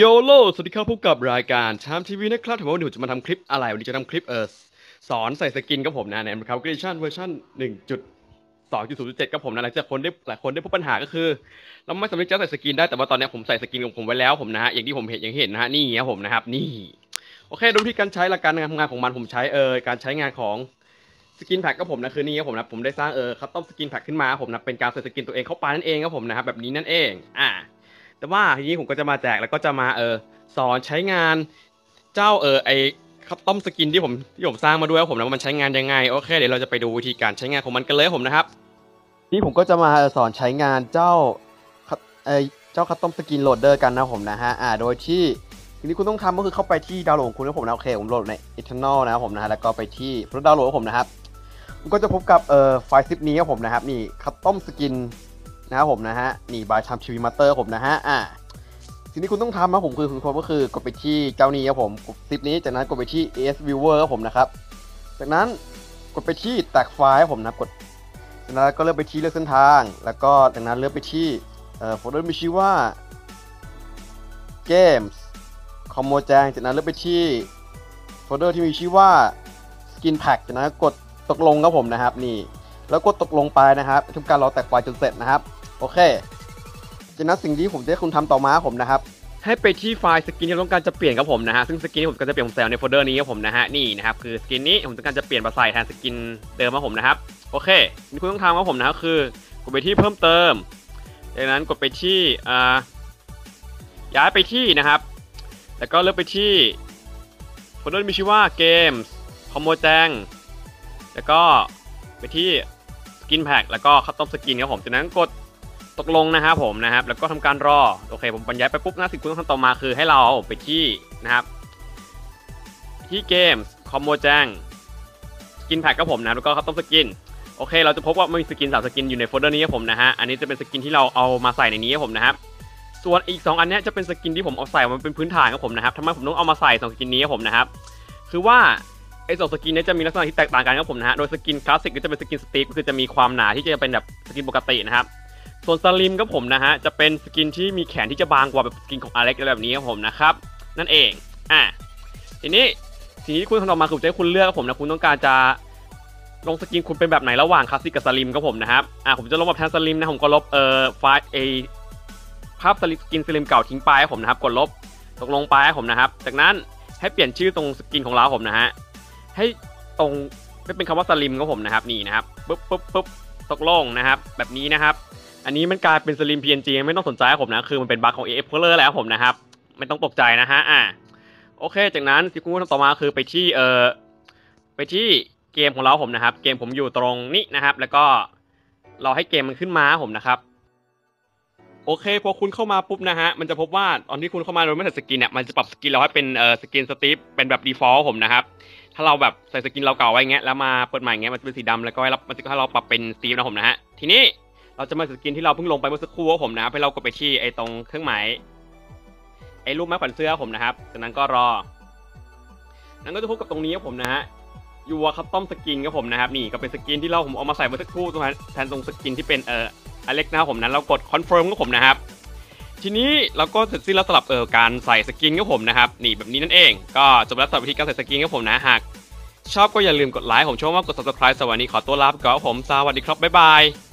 โยโลสวัสดีครับพบกับรายการชามทีวีนะครับถือว่าวันนี้ผมจะมาทำคลิปอะไร วันนี้จะทำคลิปเออสอนใส่สกินกับผมนะในครับกริชั่นเวอร์ชัน1.2.0.7กับผมนะหลังจากคนได้หลายคนได้พบปัญหาก็คือ เราไม่สามารถจะใส่สกินได้แต่ว่าตอนนี้ผมใส่สกินของผมไว้แล้วผมนะฮะอย่างที่ผมเห็นอย่างเห็นนะฮะนี่ครับผมนะครับนี่โอเคดูที่การใช้หลักการทำงานของมันผมใช้เออการใช้งานของสกินแพ็กกับผมนะคือนี่ครับผมนะผมได้สร้างเออคัสตอมสกินแพ็กขึ้นมาผมนะเป็นการใส่สกินตัวเองเข้าไปนั่นเองครับผมนะครับแบบนี้นั่นเองอ่า แต่ว่าทีนี้ผมก็จะมาแจกแล้วก็จะมาเออสอนใช้งานเจ้าเออไอคัสตอมสกินที่ผมที่ผมสร้างมาด้วยผมนะว่ามันใช้งานยังไงโอเคเดี๋ยวเราจะไปดูวิธีการใช้งานของมันกันเลยผมนะครับนี่ผมก็จะมาสอนใช้งานเจ้าเออเจ้าคัสตอมสกินโหลดเดอร์กันนะผมนะฮะอ่าโดยที่ทีนี้คุณต้องทำก็คือเข้าไปที่ดาวน์โหลดของคุณนะผมนะโอเคผมโหลดใน Eternal นะครับผมนะฮะแล้วก็ไปที่โปรดาวน์โหลดของผมนะครับคุณก็จะพบกับเอ่อไฟล์ซิปนี้ครับผมนะครับนี่คัสตอมสกิน นะครับผมนะฮะนี่บายทำทีวีมาเตอร์ผมนะฮะอ่าสิ่งที่คุณต้องทำนะผมคือคุณก็คือกดไปที่เจ้านี้ครับผมกดซิปนี้จากนั้นกดไปที่ AS Viewer ครับผมนะครับ จากนั้นกดไปที่แตกไฟล์ครับผมนะกดจากนั้นก็เลือกไปที่เลือกเส้นทาง แล้วก็จากนั้นเลือกไปที่เอ่อโฟลเดอร์มีชื่อว่า Games คอมโมแจงจากนั้นเลือกไปที่โฟลเดอร์ที่มีชื่อว่า Skin Pack จากนั้นกดตกลงครับผมนะครับนี่แล้วกดตกลงไปนะครับทุกการรอแตกไฟล์จนเสร็จนะครับ โอเคจากนั้นสิ่งที่ผมจะให้คุณทำต่อมาผมนะครับ ให้ไปที่ไฟล์สกินที่เราต้องการจะเปลี่ยนครับผมนะฮะซึ่งสกินที่ผมก็จะเปลี่ยนผมใส่ในโฟลเดอร์นี้ครับผมนะฮะนี่นะครับคือสกินนี้ผมต้องการจะเปลี่ยนมาใส่แทนสกินเดิมครับผมนะครับโอเคนี่คุณต้องทำครับผมนะคือกดไปที่เพิ่มเติมจากนั้นกดไปที่อ่าย้ายไปที่นะครับ แล้วก็เลือกไปที่โฟลเดอร์มีชื่อว่า Games คอมโบแจงแล้วก็ไปที่สกินแพ็กแล้วก็คัสตอมสกินครับผมจากนั้นกด ตกลงนะครับผมนะครับ แล้วก็ทำการรอ โอเค ผมบรรยายไปปุ๊บนะสิ่งที่คุณต้องทำต่อมาคือให้เราไปที่นะครับ ที่เกมคอมโบแจ้งสกินแพ็กครับผมนะ แล้วก็คัสตอมสกิน โอเค เราจะพบว่ามันมีสกินสามสกินอยู่ในโฟลเดอร์นี้ครับผมนะฮะ อันนี้จะเป็นสกินที่เราเอามาใส่ในนี้ครับผมนะครับ ส่วนอีก 2 อันนี้จะเป็นสกินที่ผมเอาใส่มันเป็นพื้นฐานครับผมนะครับทำไมผมต้องเอามาใส่สองสกินนี้ครับผมนะครับ คือว่าไอ้สองสกินนี้จะมีลักษณะที่แตกต่างกันครับผมนะฮะ โดยสกินคลาสสิกก็จะเป็นสกินสตีฟก็คือจะมีความหนาที่จะเป็นแบบสกินปกตินะครับ ส่วนสลิมครับผมนะฮะจะเป็นสกินที่มีแขนที่จะบางกว่าแบบสกินของอเล็กอะไรแบบนี้ครับผมนะครับนั่นเองอะทีนี้สิ่งที่คุณทำต่อมาคือผมจะให้คุณเลือกผมนะคุณต้องการจะลงสกินคุณเป็นแบบไหนระหว่างคลาสสิกกับสลิมครับผมนะครับอะผมจะลงแบบแทนสลิมนะผมก็ลบเอ่อไฟล์เอภาพสลิมสกินสลิมเก่าทิ้งไปครับผมนะครับกดลบตกลงไปครับผมนะครับ จากนั้นให้เปลี่ยนชื่อตรงสกินของเราผมนะฮะให้ตรงไม่เป็นคำว่าสลิมครับผมนะครับนี่นะครับปุ๊บปุ๊บปุ๊บตกลงนะครับ แบบนี้นะครับ อันนี้มันกลายเป็นสลิม PNG ไม่ต้องสนใจครับผมนะ คือมันเป็นบั๊กของ AF Color แล้วผมนะครับ ไม่ต้องตกใจนะฮะ อ่า โอเค จากนั้นที่คุณทำต่อมาคือไปที่เอ่อ ไปที่เกมของเราผมนะครับ เกมผมอยู่ตรงนี้นะครับ แล้วก็เราให้เกมมันขึ้นมาผมนะครับโอเคพอคุณเข้ามาปุ๊บนะฮะมันจะพบว่าตอนที่คุณเข้ามาโดยไม่ใส่สกินเนี่ยมันจะปรับสกินเราให้เป็นเอ่อสกินสตีฟเป็นแบบ default ผมนะครับถ้าเราแบบใส่สกินเราเก่าไว้เงี้ยแล้วมาเปิดใหม่เงี้ยมันจะเป็นสีดำแล้วก็ให้เรามันจะให้เราปรับเป็นสตีฟนะผมนะฮะทีนี้ เราจะมาสกินที่เราเพิ่งลงไปเมื่อสักครู่ครับผมนะครับให้เรากดไปที่ไอ้ตรงเครื่องหมายไอ้รูปไม้ขวัญเสื้อผมนะครับ จากนั้นก็รอ นั้นก็จะพบกับตรงนี้ครับผมนะฮะยูวคัสตอมสกินครับผมนะครับนี่ก็เป็นสกินที่เราผมเอามาใส่เมื่อสักครู่ตรงนั้นแทนตรงสกินที่เป็นเอ่ออเล็กนะครับผมนั้นเรากดคอนเฟิร์มครับผมนะครับทีนี้เราก็เสร็จสิ้นแล้วสำหรับเออการใส่สกินครับผมนะครับนี่แบบนี้นั่นเอง ก็จบแล้วสำหรับวิธีการใส่สกินครับผมนะหากชอบก็อย่าลืมกดไลค์ผมชอบว่ากด subscribe สวัสดีขอตัวลาไปก่อนครับผมสวัสดีครับบ๊ายบาย